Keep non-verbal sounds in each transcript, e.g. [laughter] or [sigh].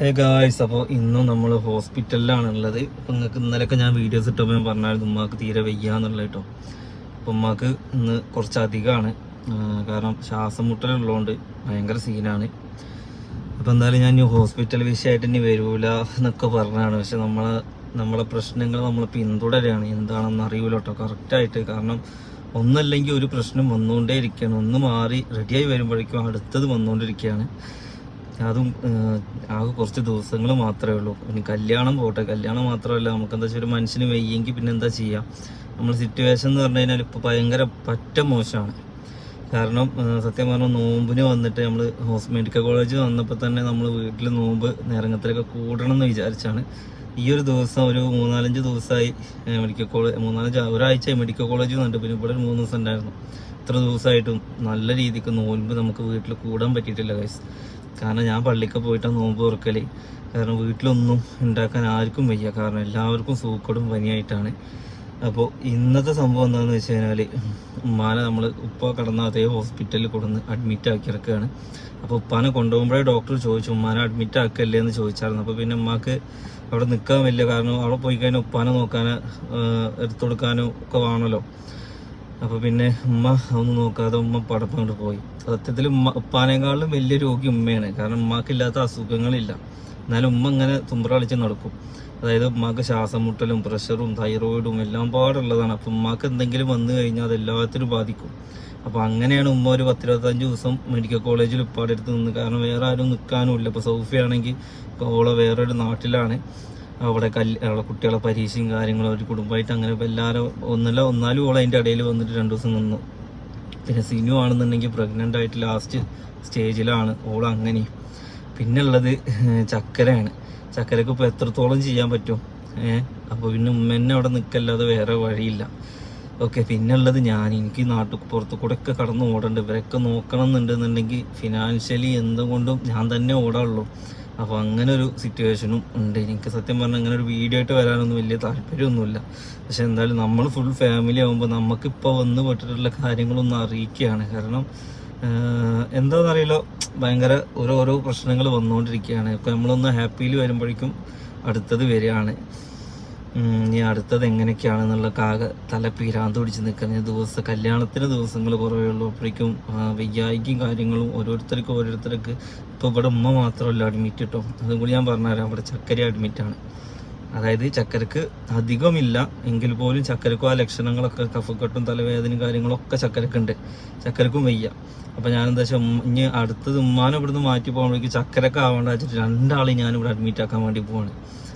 Hey guys അപ്പോൾ ഇന്നും നമ്മൾ ഹോസ്പിറ്റലിലാണ് ഉള്ളത് അപ്പോൾ നിങ്ങൾക്ക് ഇന്നലെയൊക്കെ ഞാൻ വീഡിയോസ് ഇട്ടപ്പോൾ ഞാൻ പറഞ്ഞായിരുന്നു ഉമ്മാക്ക് തീരെ വയ്യാന്നുള്ളത് കേട്ടോ അപ്പോൾ ഉമ്മാക്ക് ഇന്ന് കുറച്ച് അധികമാണ് കാരണം ശ്വാസം മുട്ടലുള്ളതുകൊണ്ട് ഭയങ്കര സീനാണ് അപ്പോൾ എന്തായാലും ഞാൻ ഹോസ്പിറ്റൽ വിഷയമായിട്ട് ഇനി വരൂല എന്നൊക്കെ പറഞ്ഞാണ് പക്ഷെ നമ്മളെ നമ്മളെ പ്രശ്നങ്ങൾ നമ്മൾ പിന്തുടരുകയാണ് എന്താണെന്ന് അറിയൂല കേട്ടോ കറക്റ്റായിട്ട് കാരണം ഒന്നല്ലെങ്കിൽ ഒരു പ്രശ്നം വന്നുകൊണ്ടേ ഇരിക്കുകയാണ് ഒന്ന് മാറി റെഡിയായി വരുമ്പോഴേക്കും അടുത്തത് വന്നുകൊണ്ടിരിക്കുകയാണ്. അതും ആകെ കുറച്ച് ദിവസങ്ങൾ മാത്രമേ ഉള്ളൂ. ഇനി കല്യാണം പോട്ടെ. കല്യാണം മാത്രമല്ല നമുക്ക് എന്താ വെച്ചാൽ ഒരു മനുഷ്യന് വയ്യെങ്കിൽ പിന്നെ എന്താ ചെയ്യാം? നമ്മൾ സിറ്റുവേഷൻ എന്ന് പറഞ്ഞു കഴിഞ്ഞാൽ ഇപ്പോൾ ഭയങ്കര പറ്റ മോശമാണ് കാരണം സത്യം പറഞ്ഞാൽ നോമ്പിന് വന്നിട്ട് നമ്മൾ ഹോസ് മെഡിക്കൽ കോളേജ് വന്നപ്പോൾ തന്നെ നമ്മൾ വീട്ടിൽ നോമ്പ് നേരങ്ങത്തിലൊക്കെ കൂടണം എന്ന് വിചാരിച്ചാണ്. ഈ ഒരു ദിവസം ഒരു മൂന്നാലഞ്ച് ദിവസമായി മെഡിക്കൽ കോളേജ് മൂന്നാലഞ്ച് ഒരാഴ്ച മെഡിക്കൽ കോളേജ് വന്നിട്ട് പിന്നെ ഇവിടെ ഒരു മൂന്ന് ദിവസം ഉണ്ടായിരുന്നു. ഇത്ര ദിവസമായിട്ടും നല്ല രീതിക്ക് നോൻപ് നമുക്ക് വീട്ടിൽ കൂടാൻ പറ്റിയിട്ടില്ല ഗൈസ് കാരണം ഞാൻ പള്ളിക്ക് പോയിട്ടാണ് നോമ്പ് തുറക്കൽ. കാരണം വീട്ടിലൊന്നും ഉണ്ടാക്കാൻ ആർക്കും വയ്യ. കാരണം എല്ലാവർക്കും സൂക്കടും പനിയായിട്ടാണ്. അപ്പോൾ ഇന്നത്തെ സംഭവം എന്താണെന്ന് വെച്ച് കഴിഞ്ഞാൽ ഉമ്മാനെ നമ്മൾ ഉപ്പ കടന്ന അതേ ഹോസ്പിറ്റലിൽ കൊടുന്ന് അഡ്മിറ്റ് ആക്കി ഇറക്കുകയാണ് അപ്പോൾ ഉപ്പാനെ കൊണ്ടുപോകുമ്പോഴേ ഡോക്ടർ ചോദിച്ചു ഉമ്മാനെ അഡ്മിറ്റ് ആക്കല്ലേ? എന്ന് ചോദിച്ചായിരുന്നു. അപ്പോൾ പിന്നെ ഉമ്മാക്ക് അവിടെ നിൽക്കാൻ വലിയ കാരണം അവിടെ പോയി കഴിഞ്ഞാൽ ഉപ്പാനെ നോക്കാനോ എടുത്തു കൊടുക്കാനോ ഒക്കെ വേണമല്ലോ. അപ്പോൾ പിന്നെ ഉമ്മ ഒന്നും നോക്കാതെ ഉമ്മ പടപ്പം കൊണ്ട് പോയി. സത്യത്തിൽ ഉമ്മ ഉപ്പാനേക്കാളും വലിയ രോഗി ഉമ്മയാണ്. കാരണം ഉമ്മാക്കില്ലാത്ത അസുഖങ്ങളില്ല. എന്നാലും ഉമ്മ ഇങ്ങനെ തുമ്പറ കളിച്ച് നടക്കും. അതായത് ഉമ്മാക്ക് ശ്വാസം മുട്ടലും പ്രഷറും തൈറോയിഡും എല്ലാം പാടുള്ളതാണ്. അപ്പം ഉമ്മാക്ക് എന്തെങ്കിലും വന്നു കഴിഞ്ഞാൽ അത് എല്ലാത്തിനും ബാധിക്കും. അപ്പോൾ അങ്ങനെയാണ് ഉമ്മ ഒരു പത്തിരുപത്തഞ്ച് ദിവസം മെഡിക്കൽ കോളേജിൽ ഉപ്പാടെ അടുത്ത് നിന്ന്. കാരണം വേറെ ആരും നിൽക്കാനും ഇല്ല ഇപ്പോൾ സൗഫിയാണെങ്കിൽ ഓളെ വേറൊരു നാട്ടിലാണ്. അവിടെ കല്ല് അവിടെ കുട്ടികളെ പരീക്ഷയും കാര്യങ്ങളും ഒരു കുടുംബമായിട്ട് അങ്ങനെ ഇപ്പോൾ എല്ലാവരും ഒന്നല്ല ഒന്നാലും ഓൾ അതിന്റെ ഇടയിൽ വന്നിട്ട് രണ്ട് ദിവസം നിന്നു. പിന്നെ സിനു ആണെന്നുണ്ടെങ്കിൽ പ്രഗ്നന്റ് ആയിട്ട് ലാസ്റ്റ് സ്റ്റേജിലാണ് ഓൾ അങ്ങനെ പിന്നെ ഉള്ളത് ചക്കരയാണ്. ചക്കരക്ക് ഇപ്പോൾ എത്രത്തോളം ചെയ്യാൻ പറ്റും? ഏഹ് അപ്പോൾ പിന്നെ ഉമ്മേനെ അവിടെ നിൽക്കല്ലാതെ വേറെ വഴിയില്ല. ഓക്കെ പിന്നെ ഉള്ളത് ഞാൻ എനിക്ക് നാട്ടിൽ പുറത്തു കൂടെ ഒക്കെ കടന്ന് ഓടണ്ട് ഇവരൊക്കെ നോക്കണം എന്നുണ്ടെന്നുണ്ടെങ്കിൽ ഫിനാൻഷ്യലി എന്തുകൊണ്ടും ഞാൻ തന്നെ ഓടാറുള്ളൂ അപ്പോൾ അങ്ങനെ ഒരു സിറ്റുവേഷനും ഉണ്ട്. എനിക്ക് സത്യം പറഞ്ഞാൽ അങ്ങനെ ഒരു വീഡിയോ ആയിട്ട് വരാനൊന്നും വലിയ താല്പര്യമൊന്നുമില്ല. പക്ഷെ എന്തായാലും നമ്മൾ ഫുൾ ഫാമിലി ആകുമ്പോൾ നമുക്കിപ്പോൾ വന്ന് പെട്ടിട്ടുള്ള കാര്യങ്ങളൊന്നും അറിയിക്കുകയാണ്. കാരണം എന്താണെന്നറിയില്ല. ഭയങ്കര ഓരോരോ പ്രശ്നങ്ങൾ വന്നുകൊണ്ടിരിക്കുകയാണ്. ഇപ്പോൾ നമ്മളൊന്ന് ഹാപ്പിയിൽ വരുമ്പോഴേക്കും അടുത്തത് വരികയാണ്. ഇനി അടുത്തത് എങ്ങനെയൊക്കെയാണെന്നുള്ള കാക തല പീരാന്ത് പിടിച്ച് നിൽക്കുന്ന ദിവസം കല്യാണത്തിന് ദിവസങ്ങൾ കുറവേ ഉള്ളൂ അപ്പോഴേക്കും വയ്യായിക്കും കാര്യങ്ങളും ഓരോരുത്തർക്കും ഓരോരുത്തർക്ക്. ഇപ്പോൾ ഇവിടെ ഉമ്മ മാത്രമല്ല അഡ്മിറ്റ് കിട്ടും അതും കൂടി ഞാൻ പറഞ്ഞുതരാം. അവിടെ ചക്കര അഡ്മിറ്റാണ് അതായത് ചക്കരക്ക് അധികമില്ല. എങ്കിൽ പോലും ചക്കരക്കും ആ ലക്ഷണങ്ങളൊക്കെ കഫക്കെട്ടും തലവേദനയും കാര്യങ്ങളൊക്കെ ചക്കരക്ക് ഉണ്ട് ചക്കരക്കും വയ്യ. അപ്പോൾ ഞാൻ എന്താ വെച്ചാൽ ഇനി അടുത്തത് ഉമ്മാനെ ഇവിടുന്ന് മാറ്റി പോകുമ്പോഴേക്ക് ചക്കരക്ക് ആവേണ്ട വെച്ചിട്ട് രണ്ടാളെയും ഞാൻ ഇവിടെ അഡ്മിറ്റ് ആക്കാൻ വേണ്ടി പോവാണ്.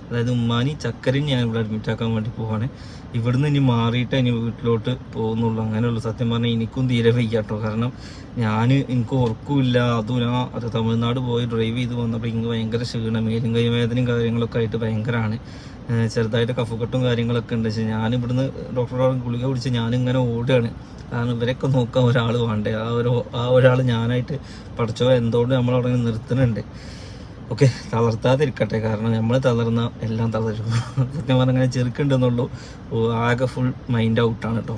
അതായത് ഉമ്മാനി ചക്കരയും ഞാൻ ഇവിടെ അഡ്മിറ്റ് ആക്കാൻ വേണ്ടി പോവാണ്. ഇവിടുന്ന് ഇനി മാറിയിട്ട് ഇനി വീട്ടിലോട്ട് പോകുന്നുള്ളൂ. അങ്ങനെയുള്ളൂ. സത്യം പറഞ്ഞാൽ എനിക്കും തീരെ വയ്യാട്ടോ. കാരണം ഞാൻ എനിക്ക് ഉറക്കമില്ല അതും ഞാൻ അത് തമിഴ്നാട് പോയി ഡ്രൈവ് ചെയ്ത് വന്നപ്പോൾ എനിക്ക് ഭയങ്കര ക്ഷീണം. മേലും കൈ വേദനയും കാര്യങ്ങളൊക്കെ ആയിട്ട് ഭയങ്കരമാണ് ചെറുതായിട്ട് കഫക്കെട്ടും കാര്യങ്ങളൊക്കെ ഉണ്ട്. പക്ഷേ ഞാൻ ഇവിടുന്ന് ഡോക്ടറോട് ഗുളിക കുടിച്ച് ഞാനിങ്ങനെ ഓടുകയാണ്. കാരണം ഇവരൊക്കെ നോക്കാൻ ഒരാൾ വേണ്ടേ? ആ ഒരു ആ ഒരാൾ ഞാനായിട്ട് പഠിച്ചോ എന്തുകൊണ്ട് നമ്മൾ നമ്മളവിടെ നിർത്തുന്നുണ്ട്. ഓക്കെ തളർത്താതിരിക്കട്ടെ. കാരണം നമ്മൾ തളർന്ന എല്ലാം തളരും. [laughs] സത്യം പറഞ്ഞാൽ അങ്ങനെ ചെറുക്കുണ്ടെന്നുള്ളൂ. ആകെ ഫുൾ മൈൻഡ് ഔട്ടാണ് കേട്ടോ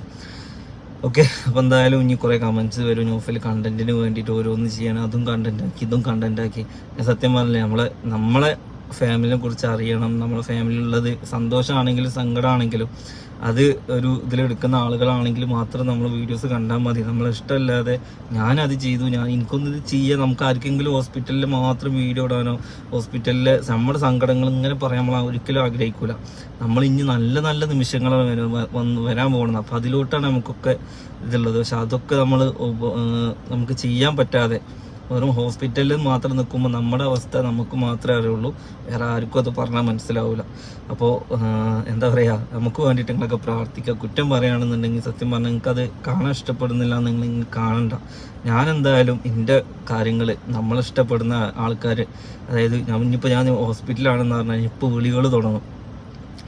ഓക്കെ അപ്പോൾ എന്തായാലും ഇനി കുറേ കമൻസ് വരും. ന്യൂഫിൽ കണ്ടന്റിന് വേണ്ടിയിട്ട് ഓരോന്ന് ചെയ്യണം. അതും കണ്ടന്റ് ആക്കി ഇതും കണ്ടന്റ് ആക്കി. സത്യം പറഞ്ഞില്ലേ നമ്മളെ നമ്മളെ ഫാമിലിനെ കുറിച്ച് അറിയണം നമ്മുടെ ഫാമിലി ഉള്ളത് സന്തോഷമാണെങ്കിലും സങ്കടമാണെങ്കിലും അത് ഒരു ഇതിലെടുക്കുന്ന ആളുകളാണെങ്കിൽ മാത്രം നമ്മൾ വീഡിയോസ് കണ്ടാൽ മതി. നമ്മളെ ഇഷ്ടമല്ലാതെ ഞാനത് ചെയ്തു ഞാൻ എനിക്കൊന്നും ഇത് ചെയ്യാൻ നമുക്ക് ആർക്കെങ്കിലും ഹോസ്പിറ്റലിൽ മാത്രം വീഡിയോ ഇടാനോ ഹോസ്പിറ്റലിലെ നമ്മുടെ സങ്കടങ്ങൾ ഇങ്ങനെ പറയാൻ നമ്മൾ ഒരിക്കലും ആഗ്രഹിക്കൂല. നമ്മൾ ഇനി നല്ല നല്ല നിമിഷങ്ങൾ വന്ന് വരാൻ പോകുന്നത്. അപ്പം അതിലോട്ടാണ് നമുക്കൊക്കെ ഇതുള്ളത്. പക്ഷെ അതൊക്കെ നമ്മൾ നമുക്ക് ചെയ്യാൻ പറ്റാതെ വെറും ഹോസ്പിറ്റലിൽ മാത്രം നിൽക്കുമ്പോൾ നമ്മുടെ അവസ്ഥ നമുക്ക് മാത്രമേ അറിയുള്ളൂ. വേറെ ആർക്കും അത് പറഞ്ഞാൽ മനസ്സിലാവില്ല അപ്പോൾ എന്താ പറയുക നമുക്ക് വേണ്ടിയിട്ട് നിങ്ങളൊക്കെ പ്രാർത്ഥിക്കുക. കുറ്റം പറയുകയാണെന്നുണ്ടെങ്കിൽ സത്യം പറഞ്ഞാൽ നിങ്ങൾക്ക് അത് കാണാൻ ഇഷ്ടപ്പെടുന്നില്ല എന്ന് നിങ്ങൾ ഇങ്ങ് കാണണ്ട. ഞാൻ എന്തായാലും എന്റെ കാര്യങ്ങൾ നമ്മളിഷ്ടപ്പെടുന്ന ആൾക്കാർ അതായത് ഞാൻ ഇനിയിപ്പോൾ ഞാൻ ഹോസ്പിറ്റലാണെന്ന് പറഞ്ഞാൽ ഇപ്പോൾ വിളികൾ തുടങ്ങും.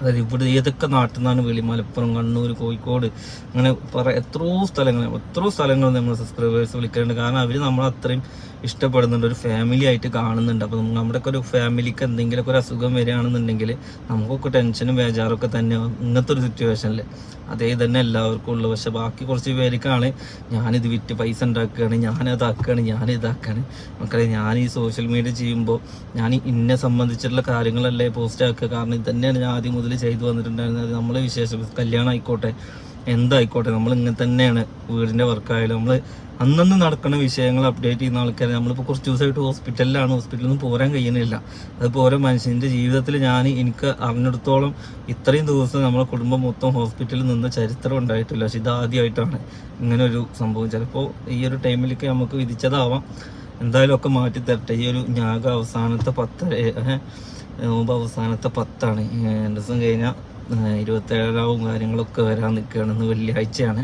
അതായത് ഇവിടെ ഏതൊക്കെ നാട്ടിൽ നിന്നാണ് വിളി മലപ്പുറം കണ്ണൂർ കോഴിക്കോട് അങ്ങനെ പറ എത്രയോ സ്ഥലങ്ങൾ എത്രയോ സ്ഥലങ്ങൾ നമ്മൾ സബ്സ്ക്രൈബേഴ്സ് വിളിക്കാറുണ്ട് കാരണം അവർ നമ്മൾ അത്രയും ഇഷ്ടപ്പെടുന്നുണ്ട് ഒരു ഫാമിലി ആയിട്ട് കാണുന്നുണ്ട്. അപ്പോൾ നമ്മുടെയൊക്കെ ഒരു ഫാമിലിക്ക് എന്തെങ്കിലുമൊക്കെ ഒരു അസുഖം വരികയാണെന്നുണ്ടെങ്കിൽ നമുക്കൊക്കെ ടെൻഷനും ബേജാറൊക്കെ തന്നെ ഇങ്ങനത്തെ ഒരു സിറ്റുവേഷനിൽ അതേ തന്നെ എല്ലാവർക്കും ഉള്ളു. പക്ഷെ ബാക്കി കുറച്ച് പേർക്കാണ് ഞാനിത് വിറ്റ് പൈസ ഉണ്ടാക്കുകയാണ് ഞാനതാക്കുകയാണ് ഞാനിതാക്കുകയാണ്. മക്കളെ ഞാൻ ഈ സോഷ്യൽ മീഡിയ ചെയ്യുമ്പോൾ ഞാൻ ഇന്നെ സംബന്ധിച്ചിട്ടുള്ള കാര്യങ്ങളല്ലേ പോസ്റ്റ് ആക്കുക. കാരണം ഇത് തന്നെയാണ് ഞാൻ ആദ്യം മുതൽ ചെയ്തു വന്നിട്ടുണ്ടായിരുന്നത് നമ്മളെ വിശേഷം. കല്യാണം ആയിക്കോട്ടെ എന്തായിക്കോട്ടെ നമ്മൾ ഇങ്ങനെ തന്നെയാണ് വീടിന്റെ വർക്കായാലും നമ്മൾ അന്നന്ന് നടക്കുന്ന വിഷയങ്ങൾ അപ്ഡേറ്റ് ചെയ്യുന്ന ആൾക്കാർ നമ്മളിപ്പോൾ കുറച്ച് ദിവസമായിട്ട് ഹോസ്പിറ്റലിലാണ് ഹോസ്പിറ്റലിൽ നിന്ന് പോരാൻ കഴിയുന്നില്ല. അതിപ്പോൾ ഓരോ മനുഷ്യന്റെ ജീവിതത്തിൽ ഞാൻ എനിക്ക് അറിഞ്ഞിടത്തോളം ഇത്രയും ദിവസം നമ്മളെ കുടുംബം മൊത്തം ഹോസ്പിറ്റലിൽ നിന്ന് ചരിത്രം ഉണ്ടായിട്ടില്ല. പക്ഷെ ഇതാദ്യമായിട്ടാണ് ഇങ്ങനെ ഒരു സംഭവം. ചിലപ്പോൾ ഈ ഒരു ടൈമിലേക്ക് നമുക്ക് വിധിച്ചതാവാം. എന്തായാലും ഒക്കെ മാറ്റി തരട്ടെ ഈ ഒരു ഞാഗ അവസാനത്തെ പത്ത് ഏഹ്, നോമ്പ് അവസാനത്തെ പത്താണ്. രണ്ട് ദിവസം കഴിഞ്ഞാൽ ഇരുപത്തേഴാവും കാര്യങ്ങളൊക്കെ വരാൻ നിൽക്കുകയാണ്. ഇന്ന് വെള്ളിയാഴ്ചയാണ്.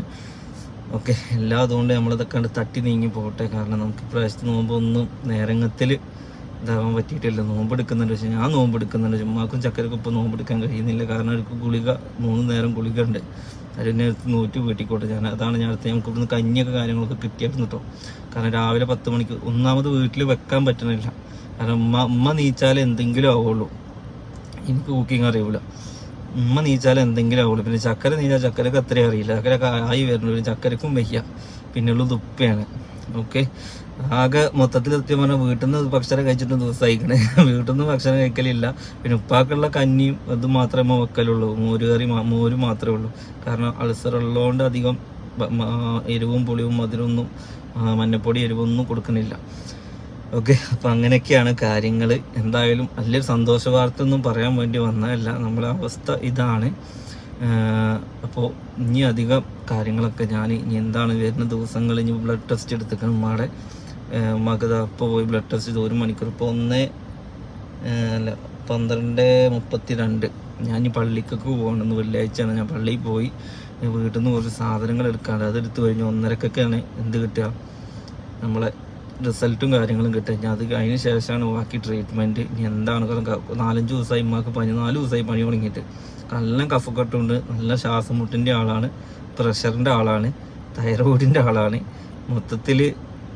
ഓക്കെ എല്ലാം അതുകൊണ്ട് നമ്മളിതൊക്കെ കണ്ട് തട്ടി നീങ്ങി പോകട്ടെ. കാരണം നമുക്ക് ഇപ്രാവശ്യത്തെ നോമ്പൊന്നും നേരങ്ങത്തിൽ ഇതാവാൻ പറ്റിയിട്ടില്ല. നോമ്പ് എടുക്കുന്നുണ്ട്. പക്ഷേ ഞാൻ നോമ്പ് എടുക്കുന്നുണ്ട്. ചുമ്മാക്കും ചക്കരക്കും ഇപ്പോൾ നോമ്പ് എടുക്കാൻ കഴിയുന്നില്ല. കാരണം അവർക്ക് ഗുളിക മൂന്ന് നേരം ഗുളിക ഉണ്ട് അതിനെ നൂറ്റി വീട്ടിക്കോട്ടെ. ഞാൻ അതാണ് ഞാൻ അടുത്ത് നമുക്ക് ഇവിടുന്ന് കഞ്ഞിയൊക്കെ കാര്യങ്ങളൊക്കെ കിട്ടിയായിരുന്നു കേട്ടോ. കാരണം രാവിലെ പത്ത് മണിക്ക് ഒന്നാമത് വീട്ടിൽ വെക്കാൻ പറ്റണില്ല. കാരണം ഉമ്മ ഉമ്മ നീച്ചാൽ എന്തെങ്കിലും ആവുള്ളൂ. എനിക്ക് കുക്കിംഗ് അറിയൂല. ഉമ്മ നീച്ചാൽ എന്തെങ്കിലും ആവുള്ളൂ. പിന്നെ ചക്കര നീച്ചാൽ ചക്കരക്ക് അത്രയും അറിയില്ല. ചക്കരക്ക് ആയി വരുന്നുള്ളൂ ചക്കരക്കും വയ്യ. പിന്നെയുള്ളത് ഉപ്പയാണ്. ഓക്കെ. ആകെ മൊത്തത്തിൽ സത്യം പറഞ്ഞാൽ വീട്ടിൽ നിന്ന് ഭക്ഷണം കഴിച്ചിട്ട് ദിവസമായിക്കണേ [laughs] വീട്ടിൽ നിന്ന് ഭക്ഷണം കഴിക്കലില്ല. പിന്നെ ഉപ്പാക്കുള്ള കഞ്ഞിയും അത് മാത്രമേ വെക്കലുള്ളൂ. മോര് കറി മോര് മാത്രമേ ഉള്ളൂ. കാരണം അൾസർ ഉള്ളതുകൊണ്ട് അധികം എരിവും പുളിയും മധുരമൊന്നും മഞ്ഞപ്പൊടി എരിവൊന്നും കൊടുക്കുന്നില്ല ഓക്കെ. അപ്പം അങ്ങനെയൊക്കെയാണ് കാര്യങ്ങൾ എന്തായാലും വലിയൊരു സന്തോഷ വാർത്ത ഒന്നും പറയാൻ വേണ്ടി വന്നതല്ല. നമ്മളെ അവസ്ഥ ഇതാണ്. അപ്പോൾ ഇനി അധികം കാര്യങ്ങളൊക്കെ ഞാൻ ഇനി എന്താണ് വരുന്ന ദിവസങ്ങൾ ഇനി ബ്ലഡ് ടെസ്റ്റ് എടുത്തേക്കണം മാടെ മകത അപ്പോൾ പോയി ബ്ലഡ് ടെസ്റ്റ് ചെയ്ത് ഒരു മണിക്കൂർ. ഇപ്പോൾ ഒന്ന് അല്ല പന്ത്രണ്ട് മുപ്പത്തി രണ്ട് ഞാൻ ഈ പള്ളിക്കൊക്കെ പോകണമെന്ന് വെള്ളിയാഴ്ചയാണ്. ഞാൻ പള്ളിയിൽ പോയി വീട്ടിൽ നിന്ന് കുറച്ച് സാധനങ്ങൾ എടുക്കാണ്ട്. അതെടുത്ത് കഴിഞ്ഞ് ഒന്നരക്കൊക്കെയാണ് എന്ത് കിട്ടുക? നമ്മളെ റിസൾട്ടും കാര്യങ്ങളും കിട്ടുക അത് അതിന് ശേഷമാണ് ബാക്കി ട്രീറ്റ്മെന്റ് ഇനി എന്താണ് കാരണം നാലഞ്ച് ദിവസമായി ഉമ്മാക്ക് പനി നാല് ദിവസമായി പനി തുടങ്ങിയിട്ട്. നല്ല കഫക്കെട്ടുണ്ട് നല്ല ശ്വാസം മുട്ടിന്റെ ആളാണ് പ്രഷറിന്റെ ആളാണ് തൈറോയിഡിന്റെ ആളാണ്. മൊത്തത്തിൽ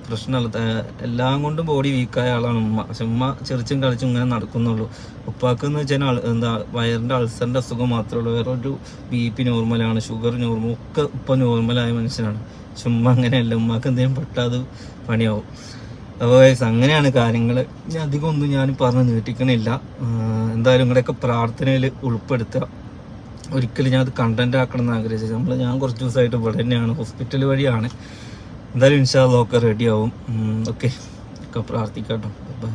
പ്രശ്നമല്ല എല്ലാം കൊണ്ടും ബോഡി വീക്കായ ആളാണ്. ഉമ്മ. പക്ഷെ ഉമ്മ ചെറിച്ചും കളിച്ചും ഇങ്ങനെ നടക്കുന്നുള്ളൂ. ഉപ്പാക്ക് എന്ന് വെച്ചാൽ എന്താ വയറിന്റെ അൾസറിന്റെ അസുഖം മാത്രമേ ഉള്ളൂ വേറെ ഒരു ബി പി നോർമലാണ് ഷുഗർ നോർമൽ ഒക്കെ ഇപ്പം നോർമലായ മനുഷ്യനാണ്. പക്ഷെ ഉമ്മ അങ്ങനെയല്ല. ഉമ്മാക്ക് എന്തെങ്കിലും പെട്ടാൽ അത് പണിയാവും. അപ്പോൾ അങ്ങനെയാണ് കാര്യങ്ങൾ. ഞാൻ അധികം ഒന്നും ഞാൻ പറഞ്ഞ് നീട്ടിക്കണില്ല. എന്തായാലും നിങ്ങളുടെയൊക്കെ പ്രാർത്ഥനയിൽ ഉൾപ്പെടുത്തുക. ഒരിക്കലും ഞാൻ അത് കണ്ടന്റ് ആക്കണം എന്ന് ആഗ്രഹിച്ചത്. നമ്മൾ ഞാൻ കുറച്ച് ദിവസമായിട്ട് ഇവിടെ തന്നെയാണ്. ഹോസ്പിറ്റൽ വഴിയാണ്. എന്തായാലും ഇൻഷാല്ല ഒക്കെ റെഡിയാവും ഓക്കെ ഒക്കെ പ്രാർത്ഥിക്കാം കേട്ടോ. ബൈ